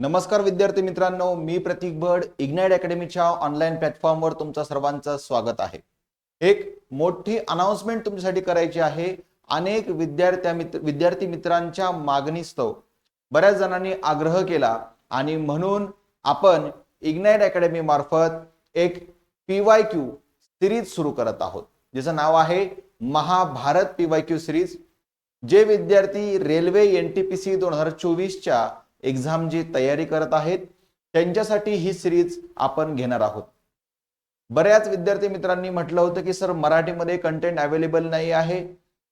नमस्कार विद्यार्थी मित्रांनो मी प्रतीक भड इग्नाइट अकॅडमीच्या ऑनलाईन प्लॅटफॉर्मवर तुमचं सर्वांचं स्वागत आहे. एक मोठी अनाउन्समेंट तुमच्यासाठी करायची आहे. अनेक विद्यार्थ्या मित्र विद्यार्थी मित्रांच्या मागणीस्तव बऱ्याच जणांनी आग्रह केला आणि म्हणून आपण इग्नाइट अकॅडमी मार्फत एक पी वाय क्यू सिरीज सुरू करत आहोत. ज्याचं नाव आहे Mahabharat P Y Q series जे विद्यार्थी railway N T P C दोन हजार चोवीसच्या एक्झाम जी तयारी करत आहेत त्यांच्यासाठी ही सिरीज आपण घेणार आहोत. बऱ्याच विद्यार्थी मित्रांनी म्हटलं होतं की सर मराठीमध्ये कंटेंट अवेलेबल नाही आहे.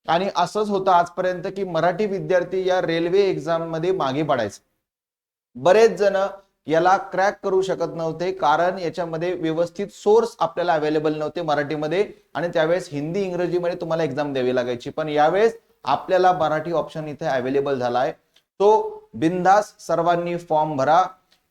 आणि असंच होतं आजपर्यंत की मराठी विद्यार्थी या रेल्वे एक्झाममध्ये मागे पडायचे. बरेच जण याला क्रॅक करू शकत नव्हते कारण याच्यामध्ये व्यवस्थित सोर्स आपल्याला अवेलेबल नव्हते मराठीमध्ये आणि त्यावेळेस हिंदी इंग्रजीमध्ये तुम्हाला एक्झाम द्यावी लागायची. पण यावेळेस आपल्याला मराठी ऑप्शन इथे अवेलेबल झाला आहे. तो बिंदास सर्वांनी फॉर्म भरा.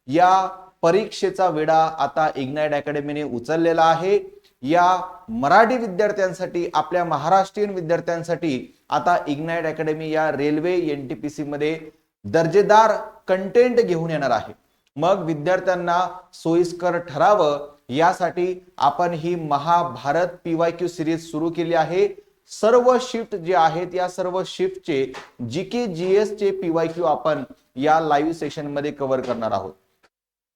या परीक्षेचा विडा आता इग्नाइट अकॅडमीने उचललेला आहे. या मराठी विद्यार्थ्यांसाठी आपल्या महाराष्ट्रीयन विद्यार्थ्यांसाठी आता इग्नाइट अकॅडमी या railway N T P C मध्ये दर्जेदार कंटेंट घेऊन येणार आहे. मग विद्यार्थ्यांना सोयीस्कर ठरावं. यासाठी आपण ही Mahabharat P Y Q series सुरू केली आहे. सर्व शिफ्ट जे आहेत या सर्व शिफ्टचे जी के जी एस चे पीवाय क्यू आपण या लाईव्ह सेशनमध्ये कव्हर करणार आहोत.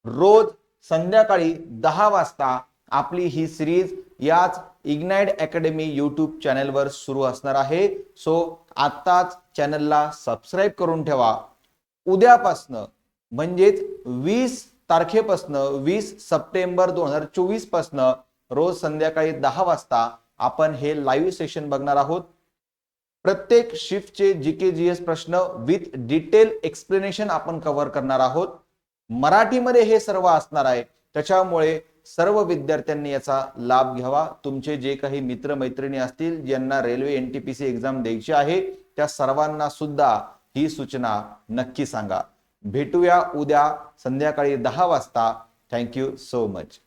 रोज संध्याकाळी दहा वाजता आपली ही सिरीज याच इग्नाइट अकॅडमी युट्यूब चॅनेलवर सुरू असणार आहे. सो आत्ताच चॅनलला सबस्क्राईब करून ठेवा. उद्यापासनं म्हणजेच वीस तारखेपासनं वीस सप्टेंबर दोन हजार चोवीस पासनं रोज संध्याकाळी दहा वाजता आपण हे लाईव्ह सेशन बघणार आहोत. प्रत्येक शिफ्टचे जी के जी एस प्रश्न विथ डिटेल एक्सप्लेनेशन आपण कव्हर करणार आहोत. मराठीमध्ये हे सर्व असणार आहे. त्याच्यामुळे सर्व विद्यार्थ्यांनी याचा लाभ घ्यावा. तुमचे जे काही मित्र मैत्रिणी असतील ज्यांना railway N T P C exam द्यायची आहे त्या सर्वांना सुद्धा ही सूचना नक्की सांगा. भेटूया उद्या संध्याकाळी दहा वाजता. Thank you so much